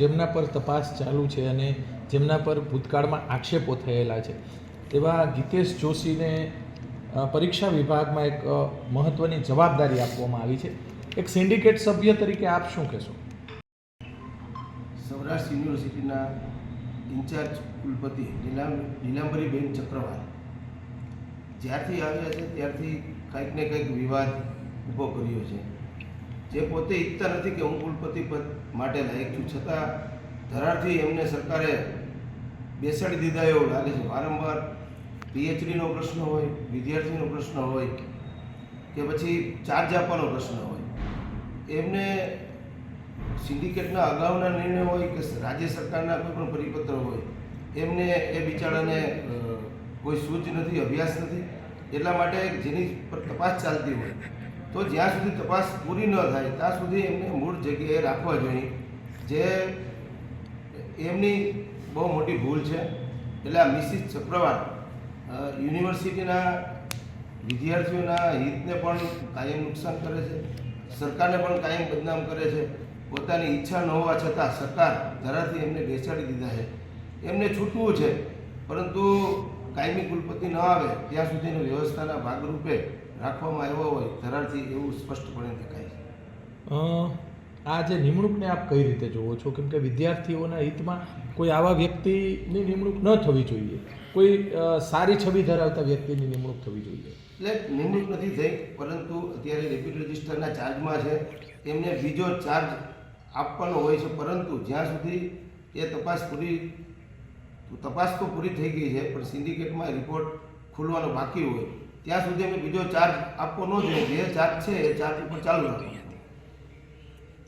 જેમના પર તપાસ ચાલુ છે અને જેમના પર ભૂતકાળમાં આક્ષેપો થયેલા છે. તેવા ગીતેશ જોશીને પરીક્ષા વિભાગમાં એક મહત્ત્વની જવાબદારી આપવામાં આવી છે. એક સિન્ડિકેટ સભ્ય તરીકે આપ શું કહેશો? સૌરાષ્ટ્ર યુનિવર્સિટીના ઇન્ચાર્જ કુલપતિ નીલામ નીલાંબરીબેન ચક્રવાલ. જ્યારથી આવ્યા છે, ત્યારથી કંઈક ને કંઈક વિવાદ ઊભો કર્યો છે. જે પોતે ઈચ્છતા નથી કે હું કુલપતિ પદ માટે લાયક છું. છતાં ધરારથી એમને સરકારે બેસાડી દીધા એવું લાગે છે. વારંવાર પીએચડીનો પ્રશ્ન હોય, વિદ્યાર્થીનો પ્રશ્ન હોય, કે પછી ચાર્જ આપવાનો પ્રશ્ન હોય. એમને સિન્ડિકેટના અગાઉના નિર્ણય હોય કે રાજ્ય સરકારના કોઈ પણ પરિપત્ર હોય, એમને એ બિચારાને કોઈ સૂચ નથી, અભ્યાસ નથી. એટલા માટે જેની પર તપાસ ચાલતી હોય તો જ્યાં સુધી તપાસ પૂરી ન થાય, ત્યાં સુધી એમને મૂળ જગ્યાએ રાખવા જોઈએ. જે એમની બહુ મોટી ભૂલ છે. એટલે આ મિસિસ ચક્રવાત યુનિવર્સિટીના વિદ્યાર્થીઓના હિતને પણ કાયમ નુકસાન કરે છે. સરકારને પણ કાયમ બદનામ કરે છે. પોતાની ઈચ્છા ન હોવા છતાં સરકાર ધરાથી એમને બેસાડી દીધા છે. એમને છૂટવું છે, પરંતુ કાયમી કુલપતિ ન આવે, ત્યાં સુધીની વ્યવસ્થાના ભાગરૂપે રાખવામાં આવ્યો હોય ધરાળથી એવું સ્પષ્ટપણે દેખાય છે. આ જે નિમણૂકને આપ કઈ રીતે જોવો છો? કેમ કે વિદ્યાર્થીઓના હિતમાં કોઈ આવા વ્યક્તિની નિમણૂક ન થવી જોઈએ. કોઈ સારી છબી ધરાવતા વ્યક્તિની નિમણૂક થવી જોઈએ. એટલે નિમણૂક નથી થઈ પરંતુ અત્યારે ડેપ્યુટી રજિસ્ટરના ચાર્જમાં છે. એમને બીજો ચાર્જ આપવાનો હોય છે પરંતુ જ્યાં સુધી એ તપાસ પૂરી તપાસ તો પૂરી થઈ ગઈ છે પણ સિન્ડિકેટમાં રિપોર્ટ ખુલવાનો બાકી હોય. ત્યાં સુધી અમે બીજો ચાર્જ આપવો ન જોઈએ. જે ચાર્જ છે એ ચાર્જ ઉપર ચાલુ રાખવાનો.